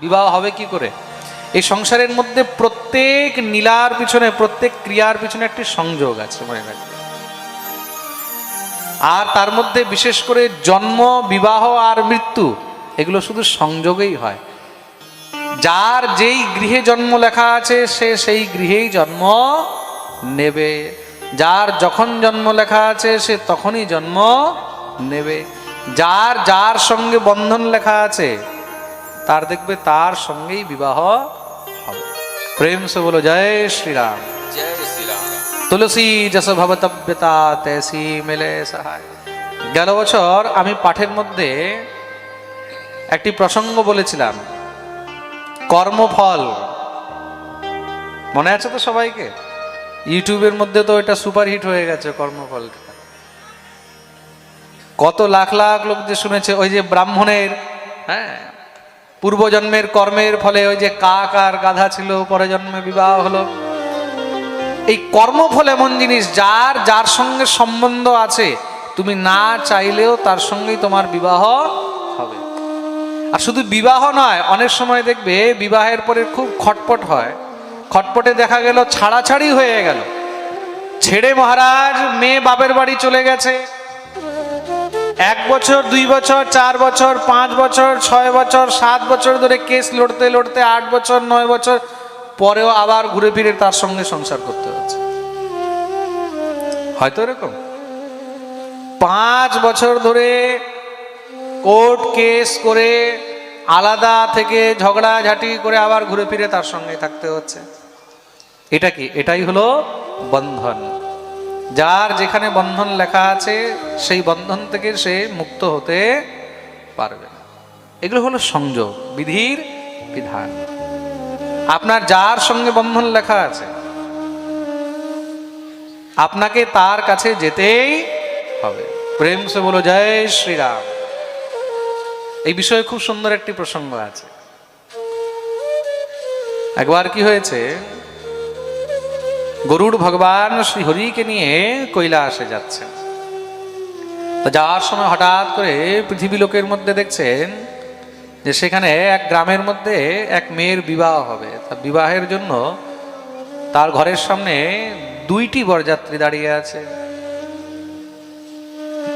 বিবাহ হবে কি করে? এই সংসারের মধ্যে প্রত্যেক নীলার পিছনে, প্রত্যেক ক্রিয়ার পিছনে একটি সংযোগ আছে, মনে রাখবে। আর তার মধ্যে বিশেষ করে জন্ম, বিবাহ আর মৃত্যু, এগুলো শুধু সংযোগেই হয়। যার যেই গৃহে জন্ম লেখা আছে, সে সেই গৃহেই জন্ম নেবে। যার যখন জন্ম লেখা আছে, সে তখনই জন্ম নেবে। যার যার সঙ্গে বন্ধন লেখা আছে তার দেখবে তার সঙ্গেই বিবাহ হবে। প্রেম সে বলো জয় শ্রীরাম। জয় শ্রীরাম। তুলসী যশ ভবতব্যতা তেসি মেলে সহায়। গেল বছর আমি পাঠের মধ্যে একটি প্রসঙ্গ বলেছিলাম। কর্মফল। মনে আছে তো সবাইকে? ইউটিউবের মধ্যে তো এটা সুপারহিট হয়ে গেছে কর্মফলটা। কত লাখ লাখ লোক যে শুনেছে ওই যে ব্রাহ্মণের হ্যাঁ? পূর্বজন্মের কর্মের ফলে ওই যে কাক আর গাধা ছিল পরে জন্মে বিবাহ হলো। এই কর্মফল এমন জিনিস, যার যার সঙ্গে সম্বন্ধ আছে, তুমি না চাইলেও তার সঙ্গেই তোমার বিবাহ হবে। আর শুধু বিবাহ নয়, অনেক সময় দেখবে বিবাহের পরে খুব খটপট হয়। খটপটে দেখা গেল, ছাড়াছাড়ি হয়ে গেল। ছেড়ে মহারাজ, মেয়ে বাপের বাড়ি চলে গেছে। এক বছর, দুই বছর, চার বছর, পাঁচ বছর, ছয় বছর, সাত বছর ধরে কেস লড়তে লড়তে, আট বছর, নয় বছর, পরেও আবার ঘুরে ফিরে তার সঙ্গে সংসার করতে হচ্ছে। হয়তো এরকম। পাঁচ বছর ধরে কোর্ট কেস করে আলাদা থেকে ঝগড়া ঝাঁটি করে আবার ঘুরে ফিরে তার সঙ্গে থাকতে হচ্ছে। এটা কি? এটাই হলো বন্ধন। যার যেখানে বন্ধন লেখা আছে, সেই বন্ধন থেকে সে মুক্ত হতে পারবে এগুলো হলো সংযোগ, বিধির বিধান। আপনার যার সঙ্গে বন্ধন লেখা আছে, আপনাকে তার কাছে যেতেই হবে। প্রেম সে বলো, জয় শ্রীরাম। এই বিষয়ে খুব সুন্দর একটি প্রসঙ্গ আছে। একবার কি হয়েছে গরুড় ভগবান শ্রী হরিকে নিয়ে কৈলাসে যাচ্ছেন। যাওয়ার সময় হঠাৎ করে পৃথিবী লোকের মধ্যে দেখছেন যে সেখানে এক গ্রামের মধ্যে এক মেয়ের বিবাহ হবে। তা বিবাহের জন্য তার ঘরের সামনে দুইটি বরযাত্রী দাঁড়িয়ে আছে।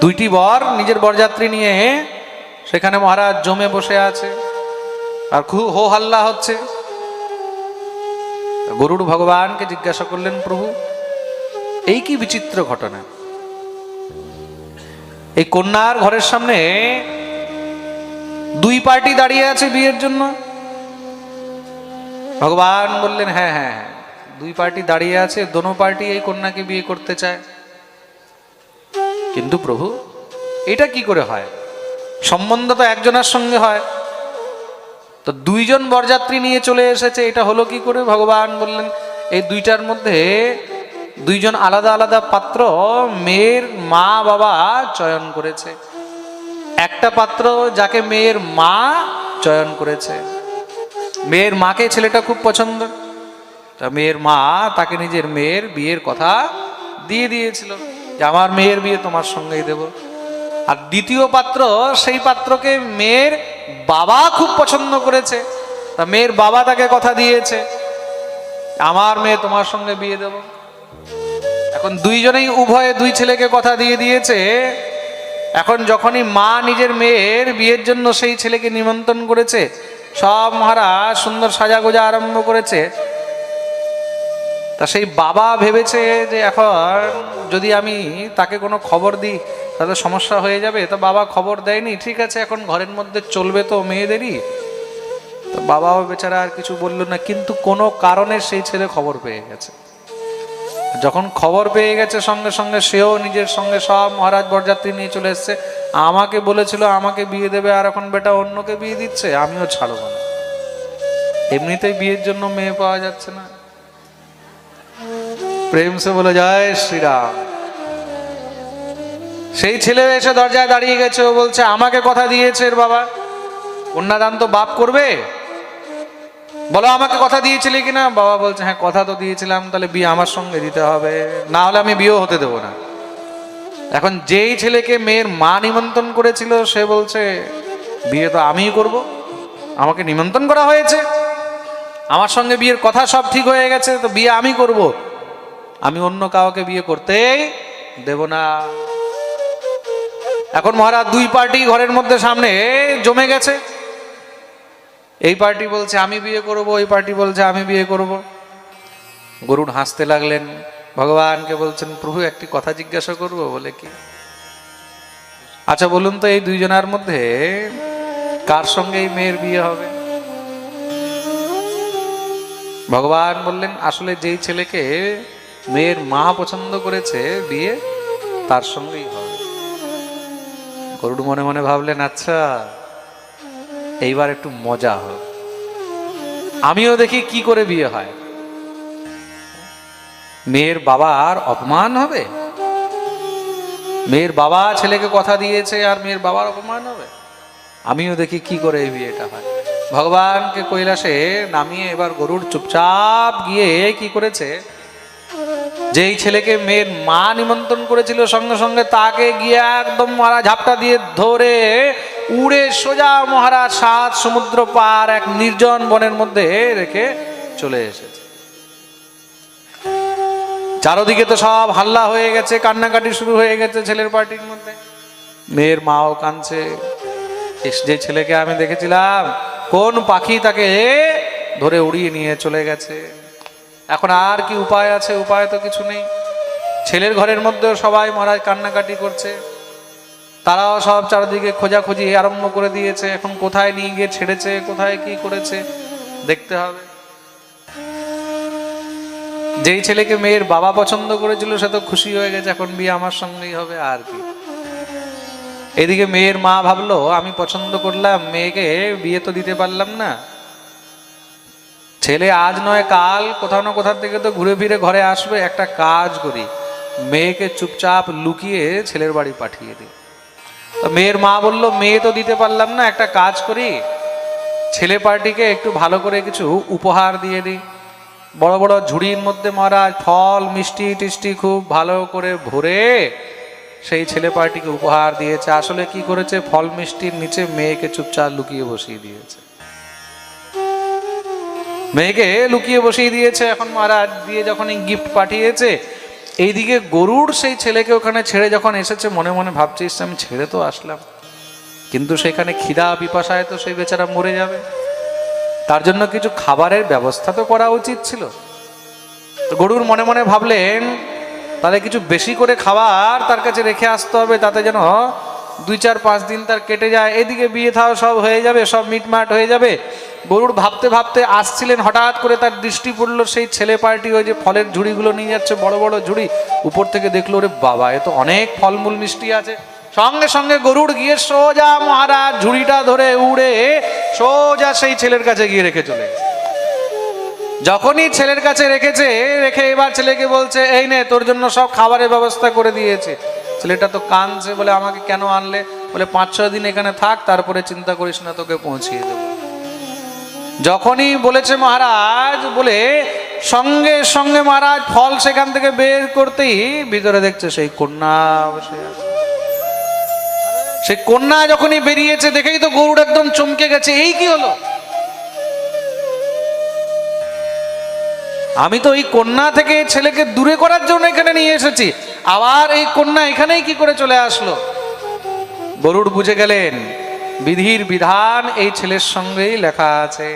দুইটি বর নিজের বরযাত্রী নিয়ে সেখানে মহারাজ জমে বসে আছে। আর খুব হো হাল্লা হচ্ছে। গরুড় ভগবানকে জিজ্ঞাসা করলেন, প্রভু, এই কি বিচিত্র ঘটনা? এই কন্যার ঘরের সামনে দুই পার্টি দাঁড়িয়ে আছে বিয়ের জন্য? ভগবান বললেন হ্যাঁ হ্যাঁ হ্যাঁ দুই পার্টি দাঁড়িয়ে আছে, দোনো পার্টি এই কন্যাকে বিয়ে করতে চায়। কিন্তু প্রভু, এটা কি করে হয়? সম্বন্ধ তো একজনের সঙ্গে হয়। তো দুইজন বরযাত্রী নিয়ে চলে এসেছে, এটা হলো কি করে? ভগবান বললেন, এই দুইটার মধ্যে দুইজন আলাদা আলাদা পাত্র, মেয়ের মা বাবা চয়ন করেছে। একটা পাত্র যাকে মেয়ের মা চয়ন করেছে। মেয়ের মাকে ছেলেটা খুব পছন্দ। তা মেয়ের মা তাকে নিজের মেয়ের বিয়ের কথা দিয়ে দিয়েছিল যে, আমার মেয়ের বিয়ে তোমার সঙ্গেই দেব। আর দ্বিতীয় পাত্র, সেই পাত্রকে মেয়ের বাবা খুব পছন্দ করেছে। তা মেয়ের বাবা তাকে কথা দিয়েছে, আমার মেয়ে তোমার সঙ্গে বিয়ে দেব। এখন দুইজনেই উভয়ে দুই ছেলেকে কথা দিয়ে দিয়েছে। এখন যখনই মা নিজের মেয়ের বিয়ের জন্য সেই ছেলেকে নিমন্ত্রণ করেছে, সব মহারাজ সুন্দর সাজাগোজা আরম্ভ করেছে। তা সেই বাবা ভেবেছে যে এখন যদি আমি তাকে কোনো খবর দিই, তাহলে সমস্যা হয়ে যাবে। তো বাবা খবর দেয়নি, ঠিক আছে, এখন ঘরের মধ্যে চলবে তো মেয়েদেরই। তো বাবাও বেচারা আর কিছু বলল না, কিন্তু কোনো কারণে সেই ছেলে খবর পেয়ে গেছে। যখন খবর পেয়ে গেছে, সঙ্গে সঙ্গে সেও নিজের সঙ্গে সব মহারাজ বরযাত্রী নিয়ে চলে এসছে। আমাকে বলেছিল, আমাকে বিয়ে দেবে, আর এখন বেটা অন্যকে বিয়ে দিচ্ছে, আমিও ছাড়বো না। এমনিতেই বিয়ের জন্য মেয়ে পাওয়া যাচ্ছে না। প্রেম সে বলে, জয় শ্রীরাম। সেই ছেলে এসে দরজায় দাঁড়িয়ে গেছে, ও বলছে, আমাকে কথা দিয়েছে এর বাবা। কন্যাদান তো বাপ করবে। বলো, আমাকে কথা দিয়েছিলে কিনা? বাবা বলছে হ্যাঁ কথা তো দিয়েছিলাম, তাহলে বিয়ে আমার সঙ্গে দিতে হবে। না হলে আমি বিয়েও হতে দেবো না। এখন যেই ছেলেকে মেয়ের মা নিমন্ত্রণ করেছিল, সে বলছে, বিয়ে তো আমিই করব। আমাকে নিমন্ত্রণ করা হয়েছে। আমার সঙ্গে বিয়ের কথা সব ঠিক হয়ে গেছে, তো বিয়ে আমি করব। আমি অন্য কাউকে বিয়ে করতেই দেব না। এখন মহারাজ দুই পার্টি ঘরের মধ্যে সামনে জমে গেছে। এই পার্টি বলছে, আমি বিয়ে করব। ওই পার্টি বলছে, আমি বিয়ে করব। গরুড় হাসতে লাগলেন। ভগবানকে বলছেন, প্রভু, একটি কথা জিজ্ঞাসা করব বলে কি? আচ্ছা বলুন তো, এই দুইজনের মধ্যে কার সঙ্গে এই মেয়ের বিয়ে হবে? ভগবান বললেন, আসলে যেই ছেলেকে মেয়ের মা পছন্দ করেছে বিয়ে, তার সঙ্গেই হবে। গরুড় মনে মনে ভাবলেন আচ্ছা এইবার একটু মজা হবে আমিও দেখি কি করে বিয়ে হয়। মেয়ের বাবার অপমান হবে? মেয়ের বাবা ছেলেকে কথা দিয়েছে আর মেয়ের বাবার অপমান হবে? আমিও দেখি কি করে এই বিয়েটা হয়। ভগবানকে কৈলাসে নামিয়ে এবার গরুর চুপচাপ গিয়ে কি করেছে যেই ছেলেকে মেয়ের মা নিমন্ত্রণ করেছিল সঙ্গে সঙ্গে তাকে গিয়ে একদম মারা ঝাপটা দিয়ে ধরে উড়ে সোজা মহারাজ সাত সমুদ্র পার এক নির্জন বনের মধ্যে রেখে চলে এসেছে। চারোদিকে তো সব হাল্লা হয়ে গেছে, কান্নাকাটি শুরু হয়ে গেছে ছেলের পার্টির মধ্যে। মেয়ের মাও কাঁদছে। যে ছেলেকে আমি দেখেছিলাম, কোন পাখি তাকে ধরে উড়িয়ে নিয়ে চলে গেছে? এখন আর কি উপায় আছে? উপায় তো কিছু নেই। ছেলের ঘরের মধ্যেও সবাই মহারাজ কান্নাকাটি করছে। তারাও সব চারদিকে খোঁজাখুঁজি আরম্ভ করে দিয়েছে। এখন কোথায় নিয়ে গিয়ে ছেড়েছে? কোথায় কি করেছে? দেখতে হবে। যেই ছেলেকে মেয়ের বাবা পছন্দ করেছিল, সে তো খুশি হয়ে গেছে। এখন বিয়ে আমার সঙ্গেই হবে আর কি। এদিকে মেয়ের মা ভাবলো, আমি পছন্দ করলাম, মেয়েকে বিয়ে তো দিতে পারলাম না। ছেলে আজ নয়, কাল কোথাও না কোথাও থেকে তো ঘুরে ফিরে ঘরে আসবে। একটা কাজ করি, মেয়েকে চুপচাপ লুকিয়ে ছেলের বাড়ি পাঠিয়ে দিই। তো মেয়ের মা বলল, মেয়ে তো দিতে পারলাম না, একটা কাজ করি, ছেলে পার্টিকে একটু ভালো করে কিছু উপহার দিয়ে দিই। বড় বড় ঝুড়ির মধ্যে মহারাজ, ফল, মিষ্টি টিষ্টি খুব ভালো করে ভরে সেই ছেলে পার্টিকে উপহার দিয়েছে। আসলে কি করেছে? ফল, মিষ্টির নিচে মেয়েকে চুপচাপ লুকিয়ে বসিয়ে দিয়েছে। মেয়েকে লুকিয়ে বসিয়ে দিয়েছে এখন মহারাজ দিয়ে যখন এই গিফট পাঠিয়েছে এইদিকে গরুর সেই ছেলেকে ওখানে ছেড়ে যখন এসেছে মনে মনে ভাবছে "ইস, আমি ছেড়ে তো আসলাম। কিন্তু সেখানে খিদা পিপাসায় তো সেই বেচারা মরে যাবে। তার জন্য কিছু খাবারের ব্যবস্থা তো করা উচিত ছিল। তো গরুর মনে মনে ভাবলেন তাহলে কিছু বেশি করে খাবার তার কাছে রেখে আসতে হবে তাতে যেন দুই চার পাঁচ দিন তার কেটে যায়, এদিকে বিয়ে থাও, সব হয়ে যাবে, সব মিটমাট হয়ে যাবে। গরুর ভাবতে ভাবতে আসছিলেন, হঠাৎ করে তার দৃষ্টি পড়ল সেই ছেলে পার্টি, ওই যে ফলের ঝুড়িগুলো নিয়ে যাচ্ছে, বড় বড় ঝুড়ি। উপর থেকে দেখল রে বাবা, এ তো অনেক ফলমূল মিষ্টি আছে। সঙ্গে সঙ্গে গরুড় গিয়ে সোজা মহারাজ ঝুড়িটা ধরে উড়ে সোজা সেই ছেলের কাছে গিয়ে রেখে চলে যখনই ছেলের কাছে রেখেছে, রেখে এবার ছেলেকে বলছে, এই নে, তোর জন্য সব খাবারের ব্যবস্থা করে দিয়েছে। ছেলেটা তো কাঁদছে বলে আমাকে কেন আনলে? বলে, পাঁচ, ছয় দিন এখানে থাক, তারপরে চিন্তা করিস না, তোকে পৌঁছিয়ে দেবো। যখনই বলেছে মহারাজ, বলে, সঙ্গে সঙ্গে মহারাজ, ফল সেখান থেকে বের করতেই ভিতরে দেখছে সেই কন্যা বসে সেই কন্যা যখনই বেরিয়েছে, দেখেই তো গরুর একদম চমকে গেছে। এই কি হলো? আমি তো এই কন্যা থেকে ছেলেকে দূরে করার জন্য এখানে নিয়ে এসেছি। আবার এই কন্যা এখানেই কি করে চলে আসলো? গরুড় বুঝে গেলেন, বিধির বিধান এই ছেলের সঙ্গেই লেখা আছে।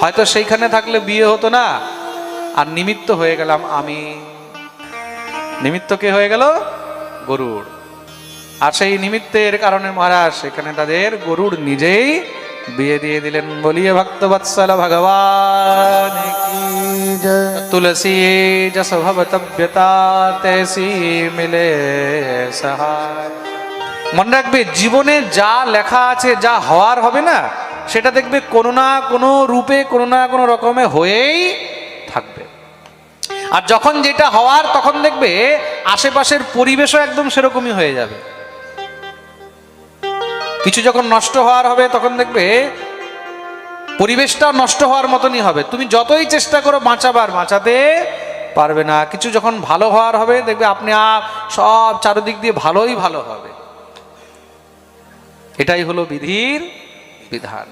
হয়তো সেইখানে থাকলে বিয়ে হতো না, আর নিমিত্ত হয়ে গেলাম আমি। নিমিত্ত কে হয়ে গেল? গরুড়। আর সেই নিমিত্তের কারণে মহারাজ, সেখানে তাদের গরুড় নিজেই বিয়ে দিয়ে দিলেন। বলিয়ে ভক্ত বৎসল ভগবান কি তুলসী জস ভবতব্যতা তেসি মিলে মনে রাখবে, জীবনে যা লেখা আছে, যা হওয়ার হবে না, সেটা দেখবে কোনো না কোনো রূপে, কোনো না কোনো রকমে হয়েই থাকবে। আর যখন যেটা হওয়ার, তখন দেখবে আশেপাশের পরিবেশও একদম সেরকমই হয়ে যাবে। কিছু যখন নষ্ট হওয়ার হবে, তখন দেখবে পরিবেশটা নষ্ট হওয়ার মতনই হবে। তুমি যতই চেষ্টা করো বাঁচাবার, বাঁচাতে পারবে না। কিছু যখন ভালো হওয়ার হবে, দেখবে আপনি আপ সব চারিদিক দিয়ে ভালোই ভালো হবে। এটাই হলো বিধির বিধান।